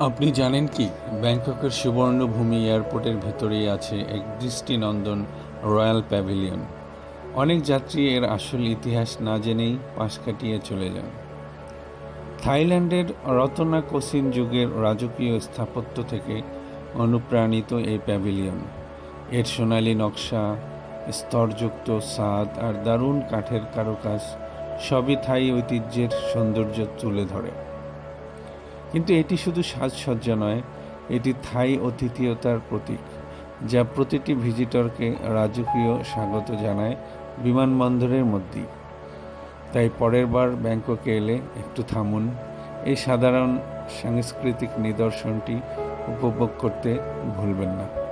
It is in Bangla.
আপনি জানেন কি? ব্যাংককের সুবর্ণভূমি এয়ারপোর্টের ভেতরেই আছে এক দৃষ্টিনন্দন রয়্যাল প্যাভিলিয়ন। অনেক যাত্রী এর আসল ইতিহাস না জেনেই পাশ কাটিয়ে চলে যান। থাইল্যান্ডের রত্না কোসিন যুগের রাজকীয় স্থাপত্য থেকে অনুপ্রাণিত এই প্যাভিলিয়ন। এর সোনালী নকশা, স্তরযুক্ত স্বাদ আর দারুণ কাঠের কারুকাজ সবই থাই ঐতিহ্যের সৌন্দর্য তুলে ধরে। কিন্তু এটি শুধু সাজসজ্জা নয়, এটি থাই অতিথিয়তার প্রতীক, যা প্রতিটি ভিজিটরকে রাজকীয় স্বাগত জানায় বিমানবন্দরের মধ্যেই। তাই পরের বার ব্যাংককে এলে একটু থামুন। এই সাধারণ সাংস্কৃতিক নিদর্শনটি উপভোগ করতে ভুলবেন না।